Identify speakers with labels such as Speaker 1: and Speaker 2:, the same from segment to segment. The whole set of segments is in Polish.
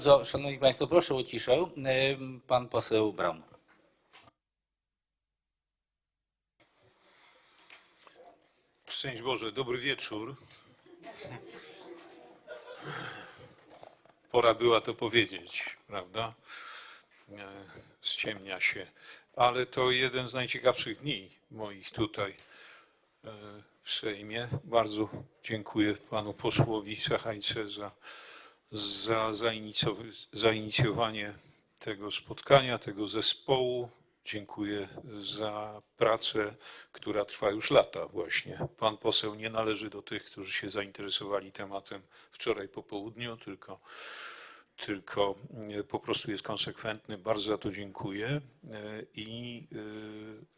Speaker 1: Bardzo, Szanowni Państwo, proszę o ciszę. Pan poseł Braun.
Speaker 2: Szczęść Boże, dobry wieczór. Pora była to powiedzieć, prawda? E, Ściemnia się. Ale to jeden z najciekawszych dni moich tutaj e, w Sejmie. Bardzo dziękuję panu posłowi Szachajce za, za zainicjowanie tego spotkania, tego zespołu. Dziękuję za pracę, która trwa już lata właśnie. Pan poseł nie należy do tych, którzy się zainteresowali tematem wczoraj po południu, tylko, tylko e, po prostu jest konsekwentny. Bardzo za to dziękuję. E, I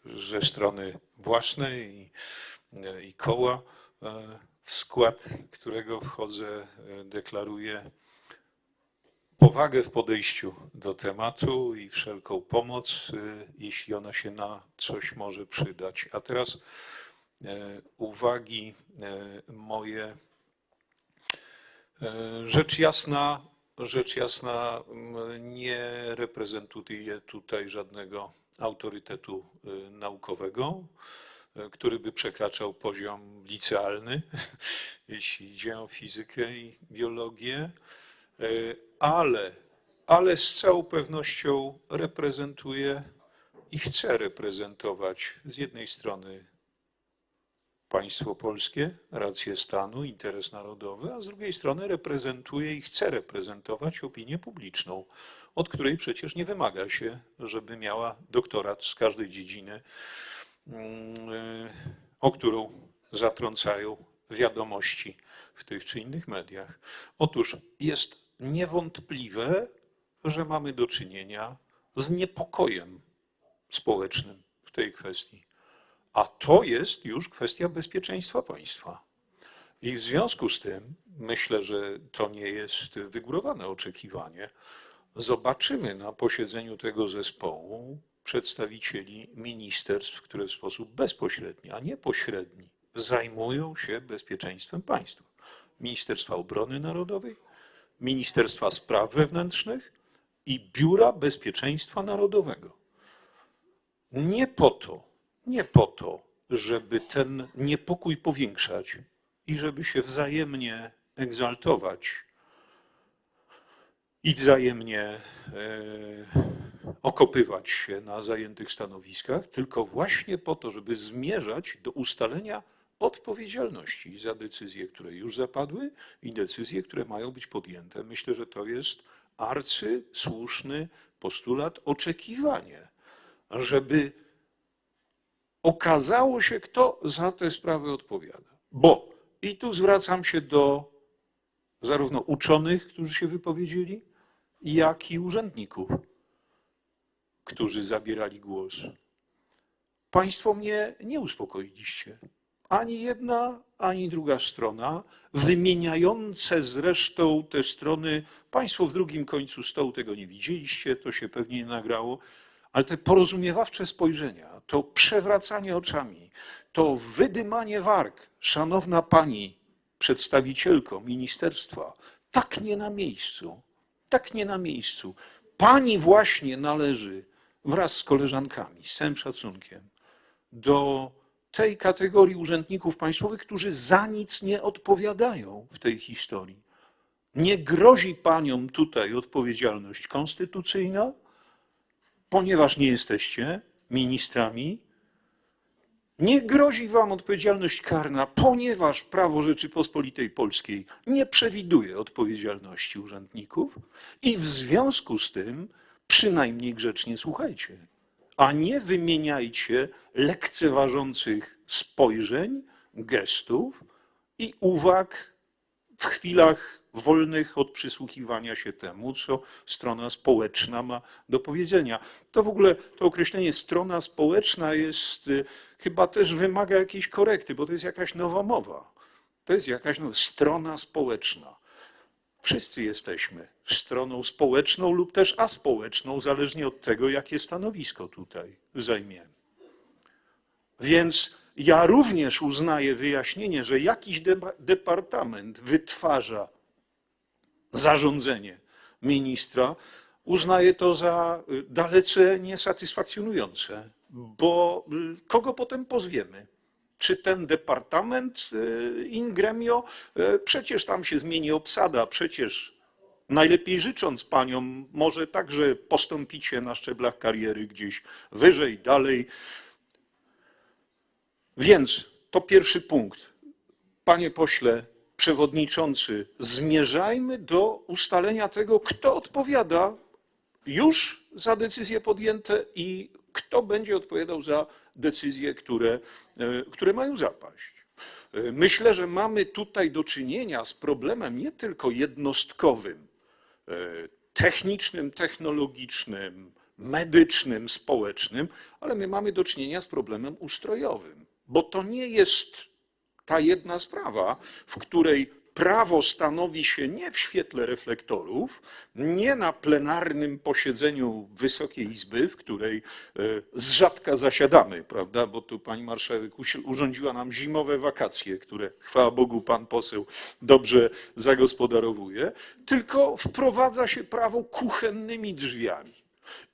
Speaker 2: e, ze strony własnej i, i koła, w skład którego wchodzę, e, deklaruję powagę w podejściu do tematu i wszelką pomoc, y, jeśli ona się na coś może przydać. A teraz e, uwagi e, moje. E, Rzecz jasna, rzecz jasna, nie reprezentuję tutaj żadnego autorytetu e, naukowego, e, który by przekraczał poziom licealny, jeśli idzie o fizykę i biologię. E, ale, ale z całą pewnością reprezentuje i chce reprezentować z jednej strony państwo polskie, rację stanu, interes narodowy, a z drugiej strony reprezentuje i chce reprezentować opinię publiczną, od której przecież nie wymaga się, żeby miała doktorat z każdej dziedziny, e, o którą zatrącają wiadomości w tych czy innych mediach. Otóż jest niewątpliwe, że mamy do czynienia z niepokojem społecznym w tej kwestii. A to jest już kwestia bezpieczeństwa państwa. I w związku z tym myślę, że to nie jest wygórowane oczekiwanie. Zobaczymy na posiedzeniu tego zespołu przedstawicieli ministerstw, które w sposób bezpośredni, a nie pośredni zajmują się bezpieczeństwem państwa. Ministerstwa Obrony Narodowej, Ministerstwa Spraw Wewnętrznych i Biura Bezpieczeństwa Narodowego. Nie po to, nie po to, żeby ten niepokój powiększać i żeby się wzajemnie egzaltować i wzajemnie e, okopywać się na zajętych stanowiskach, tylko właśnie po to, żeby zmierzać do ustalenia odpowiedzialności za decyzje, które już zapadły i decyzje, które mają być podjęte. Myślę, że to jest arcysłuszny postulat, oczekiwanie, żeby okazało się, kto za te sprawy odpowiada. Bo, i tu zwracam się do zarówno uczonych, którzy się wypowiedzieli, jak i urzędników, którzy zabierali głos. Państwo mnie nie uspokoiliście. Ani jedna, ani druga strona, wymieniające zresztą te strony, Państwo w drugim końcu stołu tego nie widzieliście, to się pewnie nie nagrało, ale te porozumiewawcze spojrzenia, to przewracanie oczami, to wydymanie warg, szanowna pani przedstawicielko ministerstwa, tak nie na miejscu, tak nie na miejscu. Pani właśnie należy wraz z koleżankami, z całym szacunkiem, do tej kategorii urzędników państwowych, którzy za nic nie odpowiadają w tej historii. Nie grozi paniom tutaj odpowiedzialność konstytucyjna, ponieważ nie jesteście ministrami. Nie grozi wam odpowiedzialność karna, ponieważ prawo Rzeczypospolitej Polskiej nie przewiduje odpowiedzialności urzędników i w związku z tym przynajmniej grzecznie słuchajcie, a nie wymieniajcie lekceważących spojrzeń, gestów i uwag w chwilach wolnych od przysłuchiwania się temu, co strona społeczna ma do powiedzenia. To w ogóle to określenie strona społeczna jest y, chyba też wymaga jakiejś korekty, bo to jest jakaś nowa mowa. To jest jakaś nowa strona społeczna. Wszyscy jesteśmy stroną społeczną lub też aspołeczną, zależnie od tego, jakie stanowisko tutaj zajmiemy. Więc ja również uznaję wyjaśnienie, że jakiś deba- departament wytwarza zarządzenie ministra, uznaję to za y, dalece niesatysfakcjonujące, bo y, kogo potem pozwiemy? Czy ten departament y, in gremio? Y, Przecież tam się zmieni obsada, przecież najlepiej życząc paniom, może także postąpicie na szczeblach kariery gdzieś wyżej, dalej. Więc to pierwszy punkt. Panie pośle przewodniczący, zmierzajmy do ustalenia tego, kto odpowiada już za decyzje podjęte i kto będzie odpowiadał za decyzje, które, e, które mają zapaść. E, Myślę, że mamy tutaj do czynienia z problemem nie tylko jednostkowym, e, technicznym, technologicznym, medycznym, społecznym, ale my mamy do czynienia z problemem ustrojowym, bo to nie jest ta jedna sprawa, w której prawo stanowi się nie w świetle reflektorów, nie na plenarnym posiedzeniu Wysokiej Izby, w której e, z rzadka zasiadamy, prawda? Bo tu pani marszałek urządziła nam zimowe wakacje, które chwała Bogu pan poseł dobrze zagospodarowuje, tylko wprowadza się prawo kuchennymi drzwiami.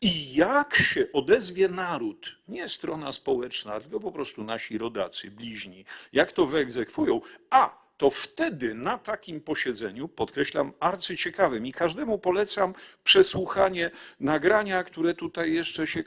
Speaker 2: I jak się odezwie naród, nie strona społeczna, tylko po prostu nasi rodacy, bliźni, jak to wyegzekwują, a to wtedy na takim posiedzeniu, podkreślam, arcyciekawym i każdemu polecam przesłuchanie nagrania, które tutaj jeszcze się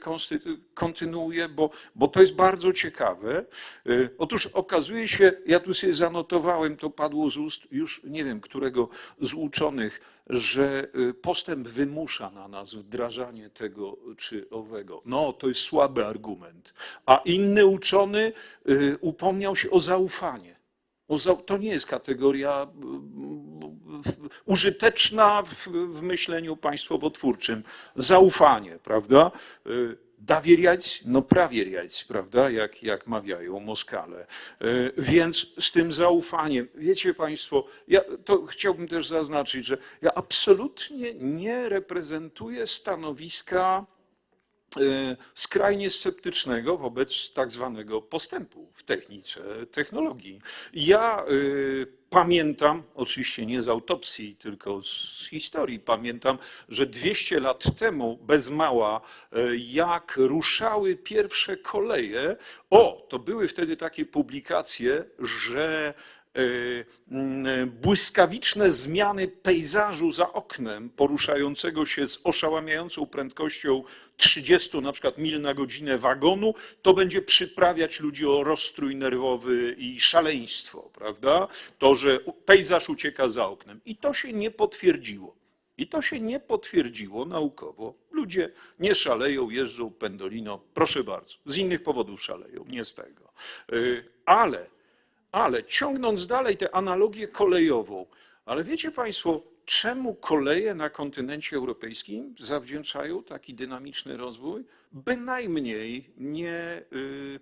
Speaker 2: kontynuuje, bo, bo to jest bardzo ciekawe. Y, Otóż okazuje się, ja tu sobie zanotowałem, to padło z ust już nie wiem którego z uczonych, że y, postęp wymusza na nas wdrażanie tego czy owego. No, to jest słaby argument. A inny uczony y, upomniał się o zaufanie. To nie jest kategoria e, użyteczna w, myśleniu państwowotwórczym. Zaufanie, prawda? E, dawiriać, no prawiriać, prawda, jak, jak mawiają Moskale. E, więc z tym zaufaniem, wiecie Państwo, ja to chciałbym też zaznaczyć, że ja absolutnie nie reprezentuję stanowiska skrajnie sceptycznego wobec tak zwanego postępu w technice, technologii. Ja y, pamiętam, oczywiście nie z autopsji, tylko z historii, pamiętam, że 200 lat temu, bez mała, y, jak ruszały pierwsze koleje, o, to były wtedy takie publikacje, że y, błyskawiczne zmiany pejzażu za oknem, poruszającego się z oszałamiającą prędkością 30 na przykład mil na godzinę wagonu, to będzie przyprawiać ludzi o rozstrój nerwowy i szaleństwo, prawda? To, że pejzaż ucieka za oknem. I to się nie potwierdziło. I to się nie potwierdziło naukowo. Ludzie nie szaleją, jeżdżą pendolino, proszę bardzo. Z innych powodów szaleją, nie z tego. Y, Ale ale ciągnąc dalej tę analogię kolejową, ale wiecie Państwo, czemu koleje na kontynencie europejskim zawdzięczają taki dynamiczny rozwój? Bynajmniej nie, y,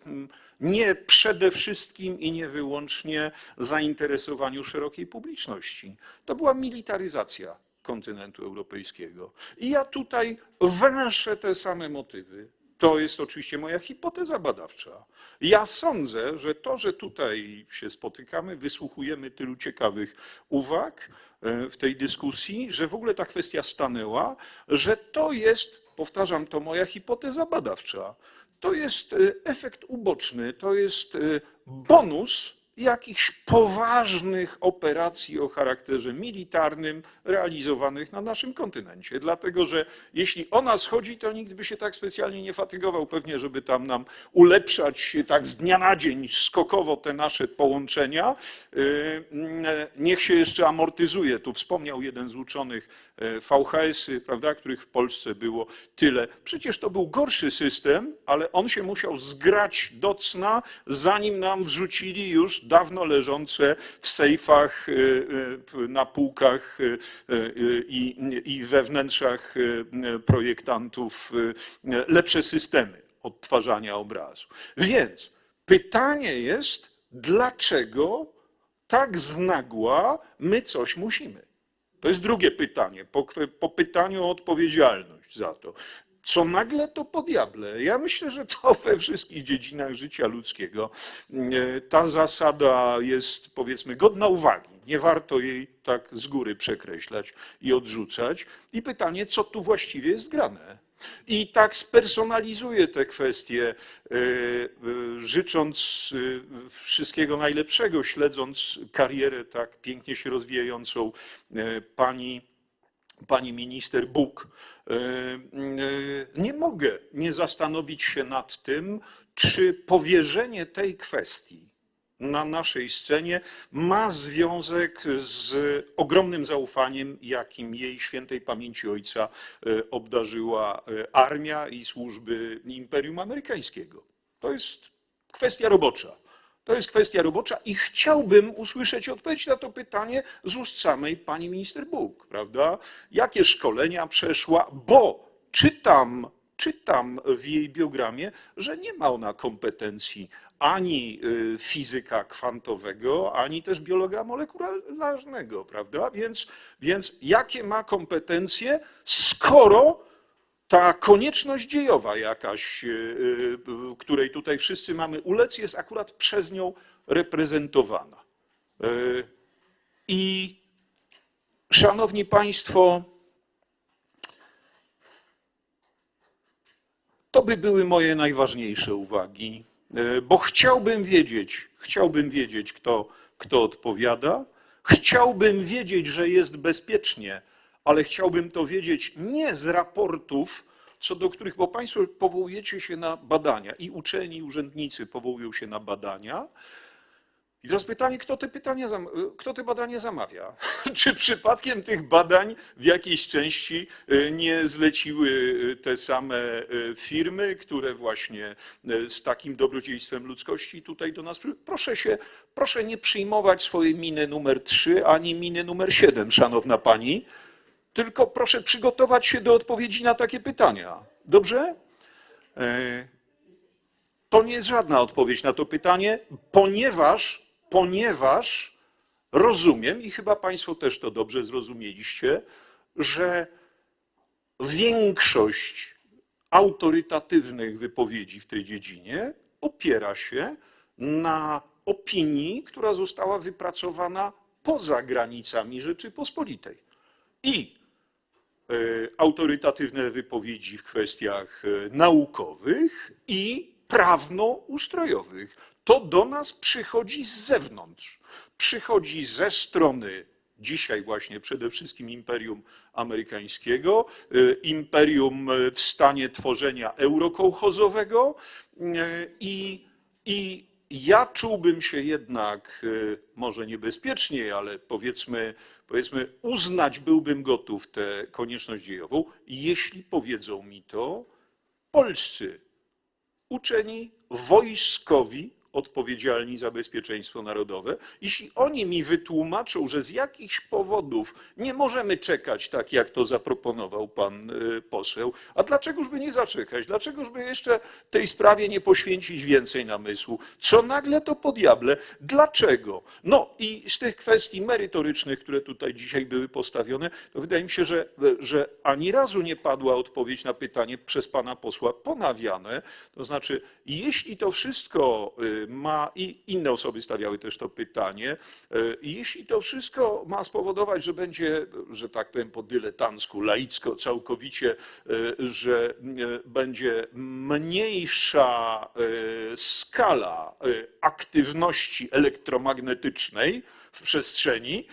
Speaker 2: nie przede wszystkim i nie wyłącznie zainteresowaniu szerokiej publiczności. To była militaryzacja kontynentu europejskiego. I ja tutaj węszę te same motywy. To jest oczywiście moja hipoteza badawcza. Ja sądzę, że to, że tutaj się spotykamy, wysłuchujemy tylu ciekawych uwag e, w tej dyskusji, że w ogóle ta kwestia stanęła, że to jest, powtarzam, to moja hipoteza badawcza, to jest e, efekt uboczny, to jest e, bonus jakichś poważnych operacji o charakterze militarnym realizowanych na naszym kontynencie. Dlatego, że jeśli o nas chodzi, to nikt by się tak specjalnie nie fatygował pewnie, żeby tam nam ulepszać tak z dnia na dzień skokowo te nasze połączenia. Yy, Niech się jeszcze amortyzuje. Tu wspomniał jeden z uczonych e, VHS-y, prawda, których w Polsce było tyle. Przecież to był gorszy system, ale on się musiał zgrać do cna, zanim nam wrzucili już dawno leżące w sejfach, y, y, na półkach y, i, we wnętrzach projektantów lepsze systemy odtwarzania obrazu. Więc pytanie jest, dlaczego tak znagła my coś musimy? To jest drugie pytanie, po, po pytaniu o odpowiedzialność za to. Co nagle to po diable? Ja myślę, że to we wszystkich dziedzinach życia ludzkiego e, ta zasada jest powiedzmy godna uwagi. Nie warto jej tak z góry przekreślać i odrzucać. I pytanie, co tu właściwie jest grane? I tak spersonalizuję te kwestie, e, e, życząc wszystkiego najlepszego, śledząc karierę tak pięknie się rozwijającą pani pani minister Bóg, e, e, nie mogę nie zastanowić się nad tym, czy powierzenie tej kwestii na naszej scenie ma związek z ogromnym zaufaniem, jakim jej świętej pamięci ojca e, obdarzyła armia i służby Imperium Amerykańskiego. To jest kwestia robocza. To jest kwestia robocza i chciałbym usłyszeć odpowiedź na to pytanie z ust samej pani minister Bóg, prawda? Jakie szkolenia przeszła, bo czytam, czytam w jej biogramie, że nie ma ona kompetencji ani y, fizyka kwantowego, ani też biologa molekularnego, prawda? Więc, więc jakie ma kompetencje, skoro ta konieczność dziejowa jakaś, y, y, której tutaj wszyscy mamy ulec, jest akurat przez nią reprezentowana. Y, I szanowni państwo, to by były moje najważniejsze uwagi, bo chciałbym wiedzieć, chciałbym wiedzieć, kto, kto odpowiada. Chciałbym wiedzieć, że jest bezpiecznie, ale chciałbym to wiedzieć nie z raportów, co do których, bo Państwo powołujecie się na badania i uczeni, i urzędnicy powołują się na badania. I teraz pytanie, kto te, pytania, kto te badania zamawia? Czy przypadkiem tych badań w jakiejś części y, nie zleciły y, te same y, firmy, które właśnie z takim dobrodziejstwem ludzkości tutaj do nas Proszę się, proszę nie przyjmować swojej miny numer 3 ani miny numer 7, szanowna pani, tylko proszę przygotować się do odpowiedzi na takie pytania. Dobrze? E, To nie jest żadna odpowiedź na to pytanie, ponieważ, ponieważ rozumiem, i chyba Państwo też to dobrze zrozumieliście, że większość autorytatywnych wypowiedzi w tej dziedzinie opiera się na opinii, która została wypracowana poza granicami Rzeczypospolitej. I autorytatywne wypowiedzi w kwestiach e, naukowych i prawno-ustrojowych. To do nas przychodzi z zewnątrz. Przychodzi ze strony dzisiaj właśnie przede wszystkim Imperium Amerykańskiego, e, imperium e, w stanie tworzenia eurokołchozowego e, i, i ja czułbym się jednak, e, może niebezpiecznie, ale powiedzmy, powiedzmy, uznać byłbym gotów tę konieczność dziejową, jeśli powiedzą mi to polscy uczeni wojskowi odpowiedzialni za bezpieczeństwo narodowe, jeśli oni mi wytłumaczą, że z jakichś powodów nie możemy czekać tak, jak to zaproponował pan y, poseł, a dlaczegoż by nie zaczekać? Dlaczegoż by jeszcze tej sprawie nie poświęcić więcej namysłu? Co nagle to po diable? Dlaczego? No i z tych kwestii merytorycznych, które tutaj dzisiaj były postawione, to wydaje mi się, że, że ani razu nie padła odpowiedź na pytanie przez pana posła ponawiane, to znaczy, jeśli to wszystko y, ma, i inne osoby stawiały też to pytanie, y, jeśli to wszystko ma spowodować, że będzie, że tak powiem po dyletancku, laicko, całkowicie, y, że y, będzie mniejsza skala aktywności elektromagnetycznej, w przestrzeni,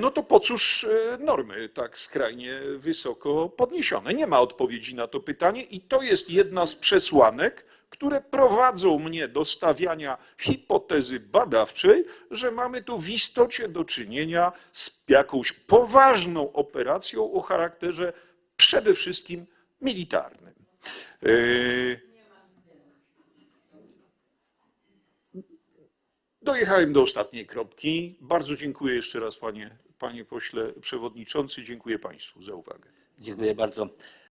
Speaker 2: no to po cóż normy tak skrajnie wysoko podniesione? Nie ma odpowiedzi na to pytanie i to jest jedna z przesłanek, które prowadzą mnie do stawiania hipotezy badawczej, że mamy tu w istocie do czynienia z jakąś poważną operacją o charakterze przede wszystkim militarnym. Y, Dojechałem do ostatniej kropki. Bardzo dziękuję jeszcze raz, panie, panie pośle przewodniczący. Dziękuję państwu za uwagę.
Speaker 1: Dziękuję bardzo.